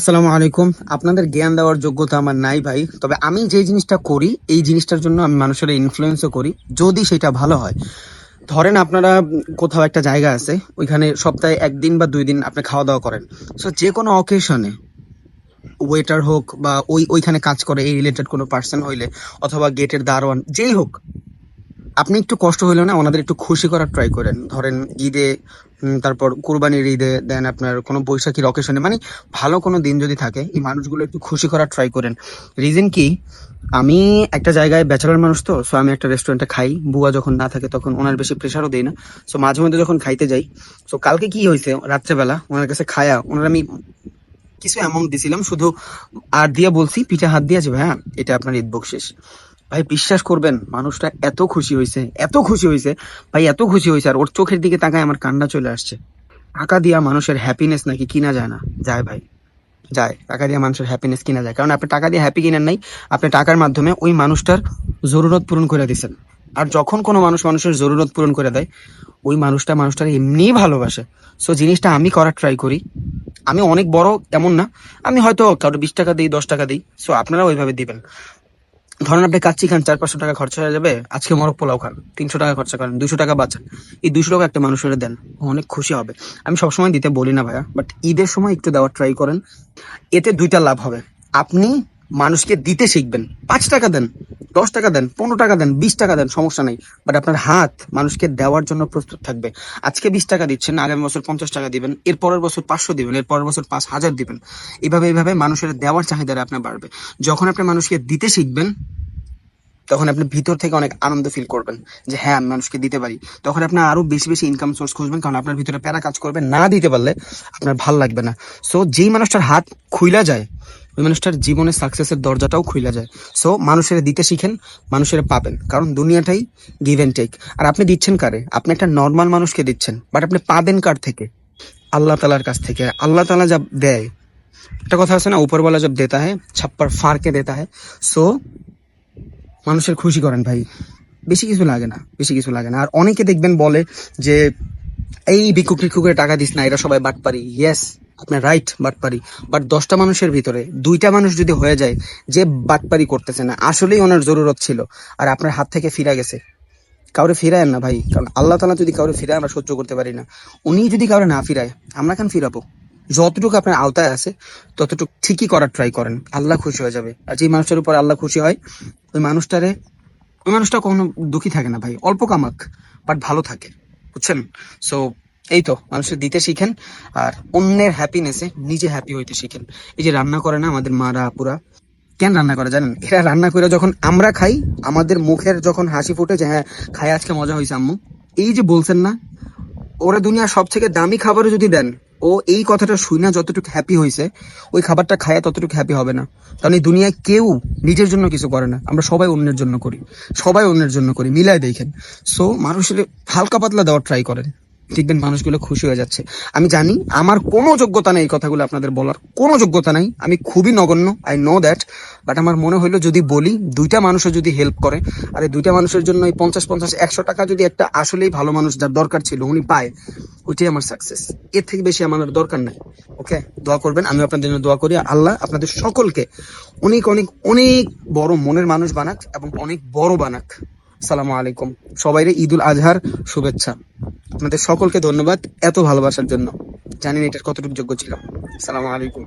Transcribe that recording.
আসসালামু আলাইকুম। আপনাদের জ্ঞান দেওয়ার যোগ্যতা আমার নাই ভাই। তবে আমি যে জিনিসটা করি, এই জিনিসটার জন্য আমি মানুষের ইনফ্লুয়েন্সও করি, যদি সেটা ভালো হয়। ধরেন আপনারা কোথাও একটা জায়গা আছে, ওইখানে সপ্তাহে একদিন বা দুই দিন আপনি খাওয়া দাওয়া করেন। সো যে কোনো অকেশনে ওয়েটার হোক বা ওই, ওইখানে কাজ করে, এই রিলেটেড কোনো পার্সন হইলে, অথবা গেটের দারোয়ান, যেই হোক আপনি একটু কষ্ট হইলেও না, ওনাদের একটু খুশি করার ট্রাই করেন। ধরেন ঈদে তারপর কুরবানির ঈদে, দেন আপনার কোনো বৈশাখীর অকেশনে মানে ভালো কোনো দিন যদি থাকে, এই মানুষগুলো একটু খুশি করার ট্রাই করেন। রিজন কি, আমি একটা জায়গায় ব্যাচেলার মানুষ তো সো আমি একটা রেস্টুরেন্টে খাই, বুয়া যখন না থাকে তখন ওনার বেশি প্রেশারও দেই না। সো মাঝে মধ্যে যখন খাইতে যাই সো কালকে কি হয়েছে রাত্রেবেলা ওনার কাছে খায়া, ওনার আমি কিছু অ্যামাউন্ট দিছিলাম, শুধু আর দিয়ে বলছি, পিঠে হাত দিয়ে আছে ভাইয়া, এটা আপনার ঈদ বকশিস ভাই, বিশ্বাস করবেন, মানুষটা এত খুশি হয়েছে, এত খুশি হয়েছে, ভাই, এত খুশি হয়েছে, আর ওর চোখের দিকে তাকায় আমার কান্না চলে আসছে। টাকা দিয়া মানুষের হ্যাপিনেস নাকি কিনা যায় না। যায় ভাই, যায়। টাকা দিয়ে মানুষের হ্যাপিনেস কিনা যায়। কারণ আপনি টাকা দিয়ে হ্যাপি কিনেন নাই, আপনি টাকার মাধ্যমে ওই মানুষটার জরুরত পূরণ করে দিচ্ছেন আর যখন কোনো মানুষ মানুষের জরুরত পূরণ করে দেয়, ওই মানুষটা মানুষটার এমনিই ভালোবাসে। সো জিনিসটা আমি করার ট্রাই করি। আমি অনেক বড় এমন না। আমি হয়তো কারও বিশ টাকা দিই, দশ টাকা দিই। সো আপনারা ওইভাবে দিবেন। ধরেন আপনি কাচ্চি খান, চার পাঁচশো টাকা খরচা হয়ে যাবে, আজকে মরক পোলাও খান, তিনশো টাকা খরচা করেন দুশো টাকা বাঁচান। এই দুশো টাকা একটা মানুষের দেন অনেক খুশি হবে। আমি সবসময় দিতে বলি না ভাইয়া বাট ঈদের সময় একটু দেওয়ার ট্রাই করেন, এতে দুইটা লাভ হবে। আপনি মানুষকে দিতে শিখবেন। পাঁচ টাকা দেন, দশ টাকা দেন, পনেরো টাকা দেন, বিশ টাকা দেন, সমস্যা নেই। বাট আপনার হাত মানুষকে দেওয়ার জন্য প্রস্তুত থাকবে। আজকে বিশ টাকা দিচ্ছেন, আগামী বছর পঞ্চাশ টাকা দিবেন এর পরের বছর পাঁচশো দিবেন এর পরের বছর পাঁচ হাজার দিবেন। এভাবে এভাবে মানুষের দেওয়ার চাহিদাটা আপনার বাড়বে। যখন আপনি মানুষকে দিতে শিখবেন, তখন আপনি ভিতর থেকে অনেক আনন্দ ফিল করবেন যে হ্যাঁ আমি মানুষকে দিতে পারি। তখন আপনি আরও বেশি বেশি ইনকাম সোর্স খুঁজবেন, কারণ আপনার ভিতরে প্যারা কাজ করবে। না দিতে পারলে আপনার ভালো লাগবে না। সো যেই মানুষটার হাত খুইলা যায় ওই মানুষটার জীবনে সাকসেসের দরজাটাও খুলে যায়। সো মানুষের দিতে শিখেন, মানুষের পাবেন। কারণ দুনিয়াটাই গিভ অ্যান্ড টেক আর আপনি দিচ্ছেন কারে? আপনি একটা নর্মাল মানুষকে দিচ্ছেন বাট আপনি পাবেন কার থেকে? আল্লাহ তালার কাছ থেকে। আল্লাহ তালা যা দেয়, একটা কথা আছে না, উপরওয়ালা জব দেতা হ্যাঁ ছাপ্পার ফারকে দেতা হ্যাঁ সো মানুষের খুশি করেন ভাই। বেশি কিছু লাগে না, বেশি কিছু লাগে না। আর অনেকে দেখবেন বলে যে, এই ভিক্ষুক টিক্ষুকের টাকা দিস না, এরা সবাই বাটপারি। ইয়েস আপনার রাইট বাটপারি বাট দশটা মানুষের ভিতরে দুইটা মানুষ যদি হয়ে যায় যে বাটপারি করতেছে না, আসলেই ওনার জরুরত ছিল। আর আপনার হাত থেকে ফিরা গেছে। কাউরে ফিরায় না ভাই, কারণ আল্লাহ তালা যদি কাউরে ফিরায়, আমরা সহ্য করতে পারি না। উনি যদি কাউরে না ফিরায়, আমরা কেন ফিরাবো? যতটুকু আপনার আওতায় আছে, ততটুকু ঠিকই করার ট্রাই করেন। আল্লাহ খুশি হয়ে যাবে। আর যে মানুষটার উপর আল্লাহ খুশি হয়, ওই মানুষটারে, ওই মানুষটা কখনো দুঃখী থাকে না ভাই, অল্প কামাক বাট ভালো থাকে। বুঝছেন? সো এই তো মানুষের দিতে শিখেন, আর অন্যের হ্যাপিনেসে নিজে হ্যাপি হইতে শিখেন। এই যে রান্না করে না আমাদের মারা আপুরা কেন রান্না করে জানেন? এরা রান্না করে যখন আমরা খাই, আমাদের মুখের যখন হাসি ফুটে যে হ্যাঁ খাই, আজকে মজা হয়েছে আম্মু। এই যে বলছেন না, ওরা দুনিয়ার সব থেকে দামি খাবারও যদি দেন, ও এই কথাটা শুই না যতটুকু হ্যাপি হয়েছে ওই খাবারটা খায় ততটুকু হ্যাপি হবে না। কারণ এই দুনিয়ায় কেউ নিজের জন্য কিছু করে না। আমরা সবাই অন্যের জন্য করি। সবাই অন্যের জন্য করি। মিলায় দেখেন। সো মানুষের হালকা পাতলা দেওয়ার ট্রাই করেন। দেখবেন মানুষগুলো খুশি হয়ে যাচ্ছে। আমি জানি আমার কোনো যোগ্যতা নেই এই কথাগুলো আপনাদের বলার, কোনো যোগ্যতা নাই। আমি খুবই নগণ্য আই নো দ্যাট বাট আমার মনে হইল যদি বলি, দুইটা মানুষও যদি হেল্প করে, আর এই দুইটা মানুষের জন্য এই পঞ্চাশ পঞ্চাশ, একশো টাকা যদি একটা আসলেই ভালো মানুষ যার দরকার ছিল, উনি পায়, ওইটাই আমার সাকসেস এর থেকে বেশি আমার দরকার নাই। ওকে দোয়া করবেন আমি আপনাদের জন্য দোয়া করি আল্লাহ আপনাদের সকলকে অনেক অনেক অনেক বড় মনের মানুষ বানাক এবং অনেক বড় বানাক। সালামু আলাইকুম। সবাইরে ঈদুল আজহার শুভেচ্ছা। আপনাদের সকলকে ধন্যবাদ এত ভালোবাসার জন্য। জানেন এটার কতটুকু যোগ্য ছিল। সালাম আলাইকুম।